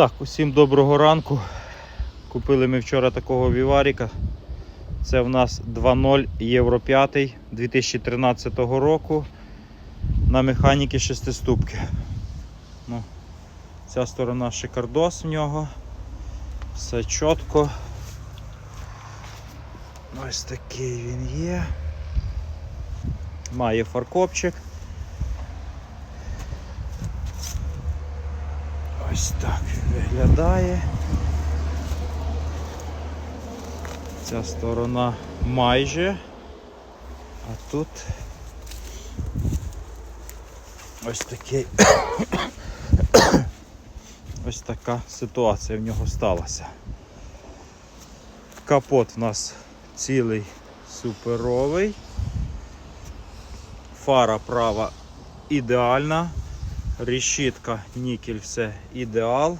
Так, усім доброго ранку. Купили ми вчора такого віваріка. Це в нас 2.0 Євро 5 2013 року на механіки шестиступки. Ну, ця сторона шикардос в нього. Все чітко. Ось такий він є. Має фаркопчик. Ось так виглядає. Ця сторона майже, а тут ось такий ось така ситуація в нього сталася. Капот в нас цілий суперовий. Фара права ідеальна. Решітка, нікель, все ідеал.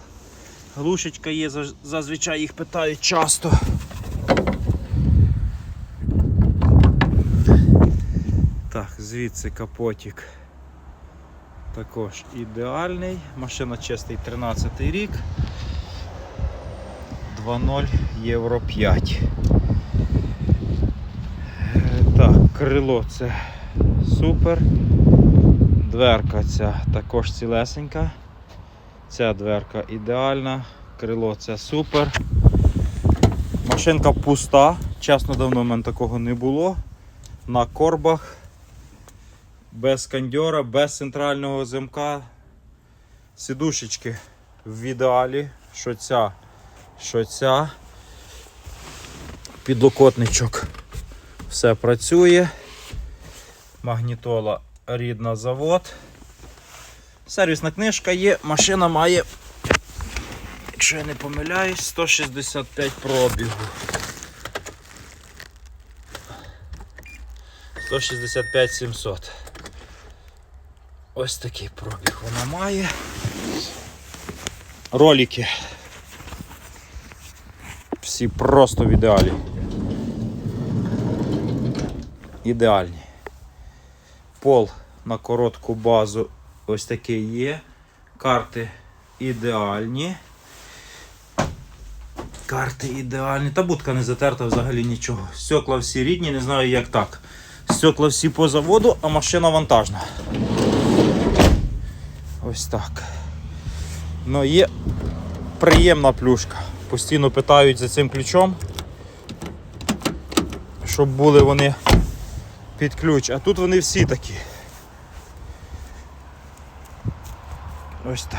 Глушечка є, зазвичай їх питають часто. Так, звідси капотик також ідеальний. Машина чистий 13 рік. 2.0 Євро 5. Е, Так, крило це супер. Дверка ця також цілесенька. Ця дверка ідеальна, крило це супер. Машинка пуста, чесно давно в мене такого не було. На корбах, без кондьора, без центрального замка. Сідушечки в ідеалі, що ця, що ця. Підлокотничок. Все працює. Магнітола рідна завод. Сервісна книжка є, машина має, якщо я не помиляюсь, 165 пробігу. 165 700. Ось такий пробіг вона має. Ролики. Всі просто в ідеалі. Ідеальні. Пол на коротку базу ось такий є. Карти ідеальні. Карти ідеальні. Та будка не затерта взагалі нічого. Стекла всі рідні, не знаю як так. Стекла всі по заводу, а машина вантажна. Ось так. Ну є приємна плюшка. Постійно питають за цим ключом, щоб були вони під ключ. А тут вони всі такі. Ось так.